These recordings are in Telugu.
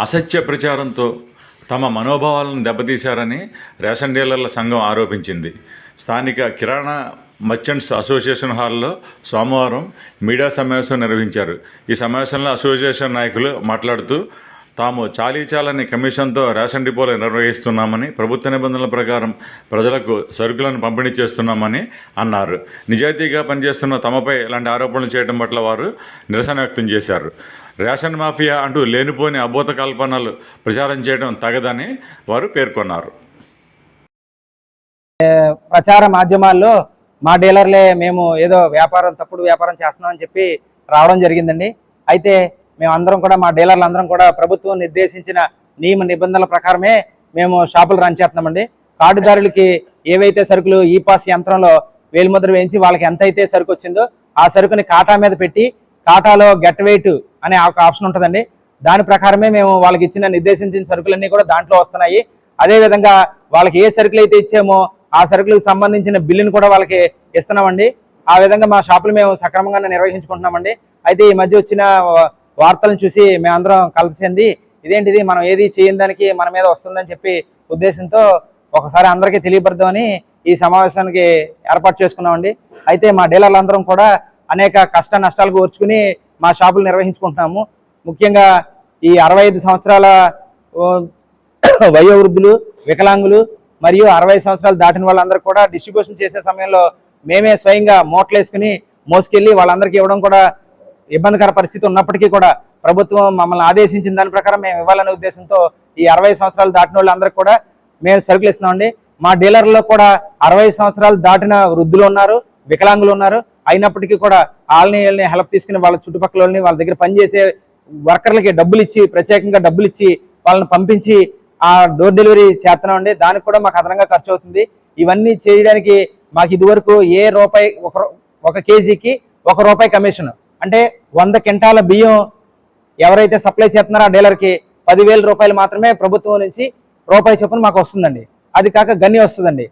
అసత్య ప్రచారంతో తమ మనోభావాలను దెబ్బతీశారని రేషన్ డీలర్ల సంఘం ఆరోపించింది. స్థానిక కిరాణా మర్చెంట్స్ అసోసియేషన్ హాల్లో సోమవారం మీడియా సమావేశం నిర్వహించారు. ఈ సమావేశంలో అసోసియేషన్ నాయకులు మాట్లాడుతూ తాము చాలీచాలని కమిషన్తో రేషన్ డిపోలు నిర్వహిస్తున్నామని ప్రభుత్వ నిబంధనల ప్రకారం ప్రజలకు సరుకులను పంపిణీ చేస్తున్నామని అన్నారు. నిజాయితీగా పనిచేస్తున్న తమపై ఇలాంటి ఆరోపణలు చేయడం పట్ల వారు నిరసన వ్యక్తం చేశారు. రేషన్ మాఫియా అంటూ లేనిపోని అభూత కల్పనలు ప్రచారం చేయడం తగదని వారు పేర్కొన్నారు. ప్రచార మాధ్యమాల్లో మా డీలర్లే మేము ఏదో వ్యాపారం తప్పుడు వ్యాపారం చేస్తున్నామని చెప్పి రావడం జరిగిందండి. అయితే మేము అందరం కూడా మా డీలర్లు అందరం కూడా ప్రభుత్వం నిర్దేశించిన నియమ నిబంధనల ప్రకారమే మేము షాపులు రన్ చేస్తున్నామండి. కార్డుదారులకి ఏవైతే సరుకులు ఈ పాస్ యంత్రంలో వేలిముద్ర వేయించి వాళ్ళకి ఎంత అయితే సరుకు వచ్చిందో ఆ సరుకుని కాటా మీద పెట్టి కాటాలో గెట్ వెయిట్ అనే ఒక ఆప్షన్ ఉంటుందండి. దాని ప్రకారమే మేము వాళ్ళకి ఇచ్చిన నిర్దేశించిన సరుకులన్నీ కూడా దాంట్లో వస్తున్నాయి. అదేవిధంగా వాళ్ళకి ఏ సరుకులు అయితే ఇచ్చామో ఆ సరుకులకు సంబంధించిన బిల్లును కూడా వాళ్ళకి ఇస్తున్నామండి. ఆ విధంగా మా షాపులు మేము సక్రమంగానే నిర్వహించుకుంటున్నామండి. అయితే ఈ మధ్య వచ్చిన వార్తలను చూసి మేమందరం కలిసి చెంది ఇదేంటిది మనం ఏది చేయని దానికి మన మీద వస్తుందని చెప్పి ఉద్దేశంతో ఒకసారి అందరికీ తెలియపడదామని ఈ సమావేశానికి ఏర్పాటు చేసుకున్నామండి. అయితే మా డీలర్లందరం కూడా అనేక కష్ట నష్టాలు ఓర్చుకుని మా షాపులు నిర్వహించుకుంటున్నాము. ముఖ్యంగా ఈ అరవై ఐదు సంవత్సరాల వయోవృద్ధులు వికలాంగులు మరియు అరవై సంవత్సరాలు దాటిన వాళ్ళందరూ కూడా డిస్ట్రిబ్యూషన్ చేసే సమయంలో మేమే స్వయంగా మూటలు వేసుకుని మోసుకెళ్ళి వాళ్ళందరికీ ఇవ్వడం కూడా ఇబ్బందికర పరిస్థితి ఉన్నప్పటికీ కూడా ప్రభుత్వం మమ్మల్ని ఆదేశించిన దాని ప్రకారం మేము ఇవ్వాలనే ఉద్దేశంతో ఈ అరవై సంవత్సరాలు దాటిన వాళ్ళందరికీ కూడా మేము సరుకులు ఇస్తున్నామండి. మా డీలర్లో కూడా అరవై సంవత్సరాలు దాటిన వృద్ధులు ఉన్నారు వికలాంగులు ఉన్నారు. అయినప్పటికీ కూడా వాళ్ళని వాళ్ళని హెల్ప్ తీసుకుని వాళ్ళ చుట్టుపక్కల వాళ్ళని వాళ్ళ దగ్గర పనిచేసే వర్కర్లకి డబ్బులు ఇచ్చి ప్రత్యేకంగా డబ్బులు ఇచ్చి వాళ్ళని పంపించి ఆ డోర్ డెలివరీ చేస్తున్నామండి దానికి కూడా మాకు అదనంగా ఖర్చు అవుతుంది. ఇవన్నీ చేయడానికి మాకు ఇదివరకు ఏ రూపాయి ఒక రూ- ఒక కేజీకి ఒక రూపాయి కమిషన్ అంటే వంద క్వింటాల బియ్యం ఎవరైతే సప్లై చేస్తున్నారో ఆ డీలర్కి పదివేల రూపాయలు మాత్రమే ప్రభుత్వం నుంచి రూపాయి చొప్పున మాకు వస్తుందండి. అది కాక గన్ని వస్తుందండి.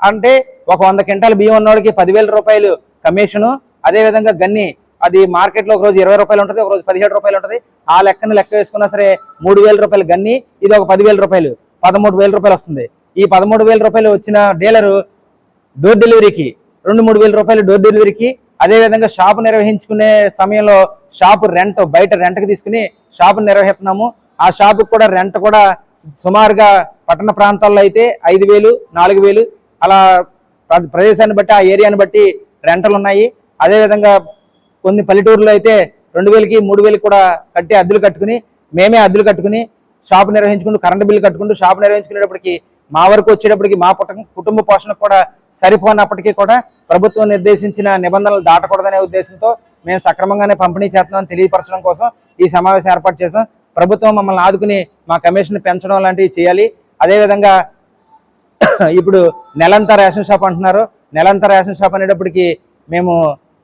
అంటే ఒక వంద కింటాల బియ్యం ఉన్నవాడికి పదివేల రూపాయలు కమిషను అదేవిధంగా గన్ని అది మార్కెట్లో ఒక రోజు ఇరవై రూపాయలు ఉంటుంది ఒక రోజు పదిహేడు రూపాయలు ఉంటుంది. ఆ లెక్కను లెక్క వేసుకున్నా సరే మూడు వేల రూపాయలు గన్ని ఇది ఒక పదివేల రూపాయలు పదమూడు వేల రూపాయలు వస్తుంది. ఈ పదమూడు వేల రూపాయలు వచ్చిన డీలరు డోర్ డెలివరీకి రెండు మూడు వేల రూపాయలు డోర్ డెలివరీకి అదే విధంగా షాపు నిర్వహించుకునే సమయంలో షాపు రెంట్ బయట రెంట్కి తీసుకుని షాపు నిర్వహిస్తున్నాము. ఆ షాపుకి కూడా రెంట్ కూడా సుమారుగా పట్టణ ప్రాంతాల్లో అయితే ఐదు వేలు నాలుగు వేలు అలా ప్రదేశాన్ని బట్టి ఆ ఏరియాని బట్టి రెంటలు ఉన్నాయి. అదేవిధంగా కొన్ని పల్లెటూరులో అయితే రెండు వేలకి మూడు వేలకి కూడా కట్టి అద్దెలు కట్టుకుని మేమే అద్దెలు కట్టుకుని షాప్ నిర్వహించుకుంటూ కరెంటు బిల్లు కట్టుకుంటూ షాప్ నిర్వహించుకునేటప్పటికి మా వరకు వచ్చేటప్పటికి మా కుటుంబ పోషణకు కూడా సరిపోనప్పటికీ కూడా ప్రభుత్వం నిర్దేశించిన నిబంధనలు దాటకూడదనే ఉద్దేశంతో మేము సక్రమంగానే పంపిణీ చేస్తున్నామని తెలియపరచడం కోసం ఈ సమావేశం ఏర్పాటు చేసాం ప్రభుత్వం మమ్మల్ని ఆదుకుని మా కమిషన్ పెంచడం లాంటివి చేయాలి. అదేవిధంగా ఇప్పుడు నెలంతా రేషన్ షాప్ అంటున్నారు. నెలంతా రేషన్ షాప్ అనేటప్పటికి మేము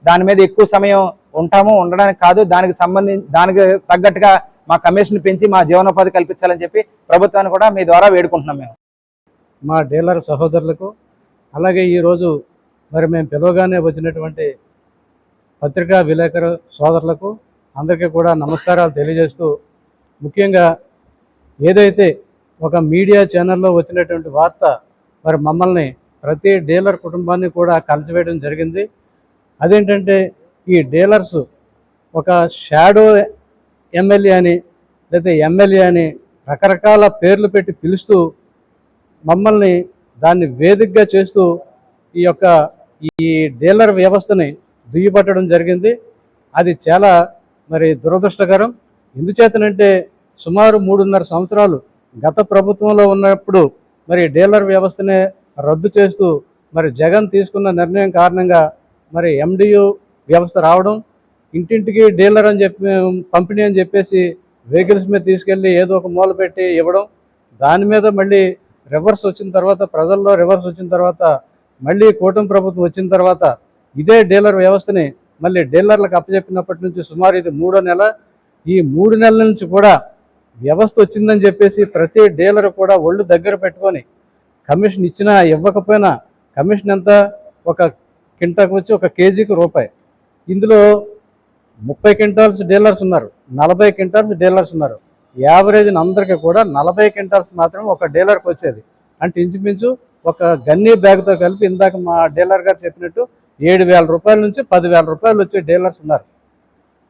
దాని మీద ఎక్కువ సమయం ఉంటాము ఉండడానికి కాదు. దానికి సంబంధించి దానికి తగ్గట్టుగా మా కమిషన్ పెంచి మా జీవనోపాధి కల్పించాలని చెప్పి ప్రభుత్వాన్ని కూడా మీ ద్వారా వేడుకుంటున్నాం మేము. మా డీలర్ సహోదరులకు అలాగే ఈరోజు మరి మేము పిలవగానే వచ్చినటువంటి పత్రికా విలేకరు సోదరులకు అందరికీ కూడా నమస్కారాలు తెలియజేస్తూ ముఖ్యంగా ఏదైతే ఒక మీడియా ఛానల్లో వచ్చినటువంటి వార్త మరి మమ్మల్ని ప్రతి డీలర్ కుటుంబాన్ని కూడా కలిసివేయడం జరిగింది. అదేంటంటే ఈ డీలర్స్ ఒక షాడో ఎమ్మెల్యే అని లేదా ఎమ్మెల్యే అని రకరకాల పేర్లు పెట్టి పిలుస్తూ మమ్మల్ని దాన్ని వేదికగా చేస్తూ ఈ యొక్క ఈ డీలర్ వ్యవస్థని దుయ్యబట్టడం జరిగింది. అది చాలా మరి దురదృష్టకరం. ఎందుచేతనంటే సుమారు మూడున్నర సంవత్సరాలు గత ప్రభుత్వంలో ఉన్నప్పుడు మరి డీలర్ వ్యవస్థనే రద్దు చేస్తూ మరి జగన్ తీసుకున్న నిర్ణయం కారణంగా మరి ఎండియు వ్యవస్థ రావడం ఇంటింటికి డీలర్ అని చెప్పి పంపిణీ అని చెప్పేసి వెహికల్స్ మీద తీసుకెళ్ళి ఏదో ఒక మూల పెట్టి ఇవ్వడం దాని మీద మళ్ళీ రివర్స్ వచ్చిన తర్వాత ప్రజల్లో రివర్స్ వచ్చిన తర్వాత మళ్ళీ కూటమి ప్రభుత్వం వచ్చిన తర్వాత ఇదే డీలర్ వ్యవస్థని మళ్ళీ డీలర్లకు అప్పచెప్పినప్పటి నుంచి సుమారు ఇది మూడో నెల. ఈ మూడు నెలల నుంచి కూడా వ్యవస్థ వచ్చిందని చెప్పేసి ప్రతి డీలర్ కూడా ఒళ్ళు దగ్గర పెట్టుకొని కమిషన్ ఇచ్చినా ఇవ్వకపోయినా కమిషన్ ఎంత? ఒక కింటాకు వచ్చి ఒక కేజీకి రూపాయి. ఇందులో ముప్పై క్వింటాల్స్ డీలర్స్ ఉన్నారు. నలభై క్వింటాల్స్ డీలర్స్ ఉన్నారు. యావరేజ్ అందరికీ కూడా నలభై క్వింటాల్స్ మాత్రం ఒక డీలర్కి వచ్చేది. అంటే ఇంచుమించు ఒక గన్నీ బ్యాగ్తో కలిపి ఇందాక మా డీలర్ గారు చెప్పినట్టు ఏడు వేల రూపాయల నుంచి పదివేల రూపాయలు వచ్చే డీలర్స్ ఉన్నారు.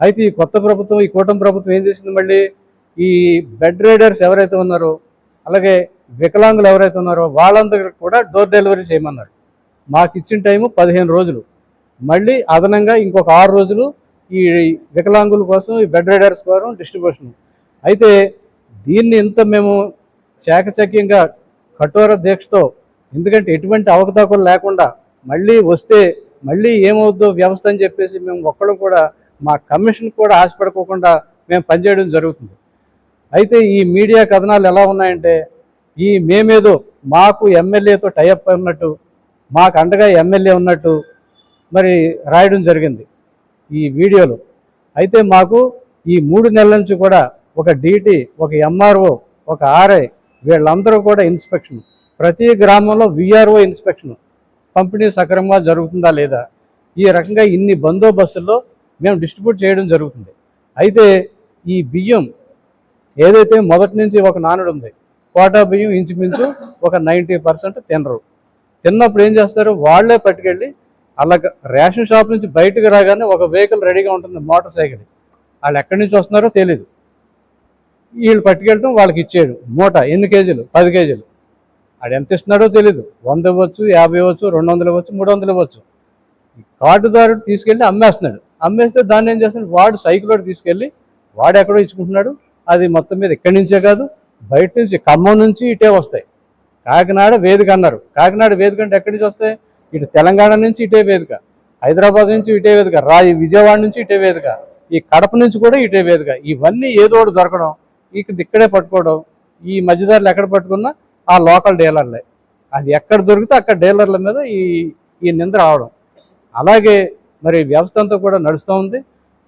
అయితే ఈ కొత్త ప్రభుత్వం ఈ కూటమి ప్రభుత్వం ఏం చేసింది మళ్ళీ? ఈ బెడ్ రైడర్స్ ఎవరైతే ఉన్నారో అలాగే వికలాంగులు ఎవరైతే ఉన్నారో వాళ్ళందరికీ కూడా డోర్ డెలివరీ చేయమన్నారు. మాకు ఇచ్చిన టైము పదిహేను రోజులు. మళ్ళీ అదనంగా ఇంకొక ఆరు రోజులు ఈ వికలాంగుల కోసం ఈ బెడ్ రైడర్స్ కోసం డిస్ట్రిబ్యూషన్. అయితే దీన్ని ఇంత మేము చాకచక్యంగా కఠోర దీక్షతో ఎందుకంటే ఎటువంటి అవకతవకలు లేకుండా మళ్ళీ వస్తే మళ్ళీ ఏమవుద్దో వ్యవస్థ అని చెప్పేసి మేము ఒక్కడం కూడా మా కమిషన్ కూడా ఆశపడుకోకుండా మేము పనిచేయడం జరుగుతుంది. అయితే ఈ మీడియా కథనాలు ఎలా ఉన్నాయంటే ఈ మేమేదో మాకు ఎమ్మెల్యేతో టైఅప్ ఉన్నట్టు మాకు అండగా ఎమ్మెల్యే ఉన్నట్టు మరి రాయడం జరిగింది ఈ వీడియోలో. అయితే మాకు ఈ మూడు నెలల నుంచి కూడా ఒక డీటీ ఒక ఎంఆర్ఓ ఒక ఆర్ఐ వీళ్ళందరూ కూడా ఇన్స్పెక్షన్ ప్రతి గ్రామంలో విఆర్ఓ ఇన్స్పెక్షన్ పంపిణీ సక్రమంగా జరుగుతుందా లేదా? ఈ రకంగా ఇన్ని బందోబస్తుల్లో మేము డిస్ట్రిబ్యూట్ చేయడం జరుగుతుంది. అయితే ఈ బియ్యం ఏదైతే మొదటి నుంచి ఒక నానుడు ఉంది కోటా బియ్యం ఇంచుమించు ఒక నైంటీ పర్సెంట్ తినరు. తిన్నప్పుడు ఏం చేస్తారు? వాళ్ళే పట్టుకెళ్ళి అలా రేషన్ షాప్ నుంచి బయటకు రాగానే ఒక వెహికల్ రెడీగా ఉంటుంది మోటార్ సైకిల్. వాళ్ళు ఎక్కడి నుంచి వస్తున్నారో తెలియదు వీళ్ళు పట్టుకెళ్ళటం వాళ్ళకి ఇచ్చేయడు. మూట ఎన్ని కేజీలు? పది కేజీలు. ఆడు ఎంత ఇస్తున్నాడో తెలియదు వంద ఇవ్వచ్చు యాభై ఇవ్వచ్చు రెండు వందలు ఇవ్వచ్చు మూడు వందలు ఇవ్వచ్చు. కార్డుదారుడు తీసుకెళ్ళి అమ్మేస్తున్నాడు. అమ్మేస్తే దాన్ని ఏం చేస్తున్నాడు? వాడు సైకిల్ వాడు తీసుకెళ్ళి వాడు ఎక్కడో ఇచ్చుకుంటున్నాడు. అది మొత్తం మీద ఎక్కడి నుంచే కాదు బయట నుంచి ఖమ్మం నుంచి ఇటే వస్తాయి. కాకినాడ వేదిక అన్నారు. కాకినాడ వేదిక అంటే ఎక్కడి నుంచి వస్తాయి? ఇటు తెలంగాణ నుంచి ఇటే వేదిక. హైదరాబాద్ నుంచి ఇటే వేదిక. రా విజయవాడ నుంచి ఇటే వేదిక. ఈ కడప నుంచి కూడా ఇటే వేదిక. ఇవన్నీ ఏదో ఒకటి దొరకడం ఇక్కడ ఇక్కడే పట్టుకోవడం ఈ మధ్యదారులు ఎక్కడ పట్టుకున్నా ఆ లోకల్ డీలర్లే. అది ఎక్కడ దొరికితే అక్కడ డీలర్ల మీద ఈ ఈ నింద రావడం. అలాగే మరి వ్యవస్థ అంతా కూడా నడుస్తూ ఉంది.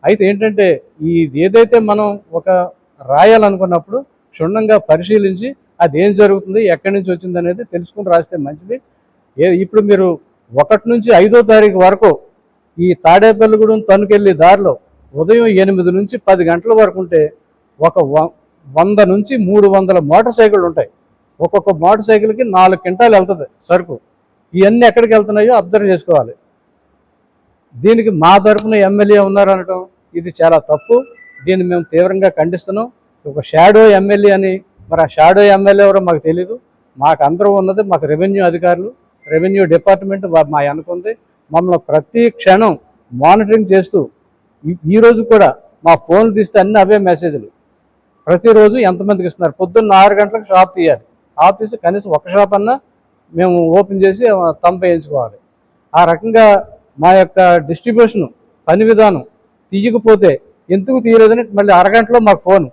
అయితే ఏంటంటే ఈ ఏదైతే మనం ఒక రాయాలనుకున్నప్పుడు క్షుణ్ణంగా పరిశీలించి అది ఏం జరుగుతుంది ఎక్కడి నుంచి వచ్చింది అనేది తెలుసుకుని రాస్తే మంచిది. ఏ ఇప్పుడు మీరు ఒకటి నుంచి ఐదో తారీఖు వరకు ఈ తాడేపల్లిగూడెం తణుకెళ్ళి దారిలో ఉదయం ఎనిమిది నుంచి పది గంటల వరకు ఉంటే ఒక వంద నుంచి మూడు వందల మోటార్ సైకిళ్ళు ఉంటాయి. ఒక్కొక్క మోటార్ సైకిల్కి నాలుగు క్వింటాలు వెళ్తుంది సరుకు. ఇవన్నీ ఎక్కడికి వెళ్తున్నాయో అబ్జర్వ్ చేసుకోవాలి. దీనికి మా తరఫున ఎమ్మెల్యే ఉన్నారనటం ఇది చాలా తప్పు. దీన్ని మేము తీవ్రంగా ఖండిస్తున్నాం. ఒక షాడో ఎమ్మెల్యే అని మరి ఆ షాడో ఎమ్మెల్యే ఎవరో మాకు తెలీదు. మాకు అందరూ ఉన్నది మాకు రెవెన్యూ అధికారులు రెవెన్యూ డిపార్ట్మెంట్ మా అనుకుంది. మమ్మల్ని ప్రతి క్షణం మానిటరింగ్ చేస్తూ ఈ- ఈ రోజు కూడా మా ఫోన్లు తీస్తే అన్ని అవే మెసేజ్లు ప్రతిరోజు ఎంతమందికి ఇస్తున్నారు? పొద్దున్న ఆరు గంటలకు షాప్ తీయాలి. షాప్ తీసి కనీసం ఒక షాప్ అన్నా మేము ఓపెన్ చేసి తంప వేయించుకోవాలి. ఆ రకంగా మా యొక్క డిస్ట్రిబ్యూషన్ పని విధానం తీయకపోతే ఎందుకు తీయలేదని మళ్ళీ అరగంటలో మాకు ఫోన్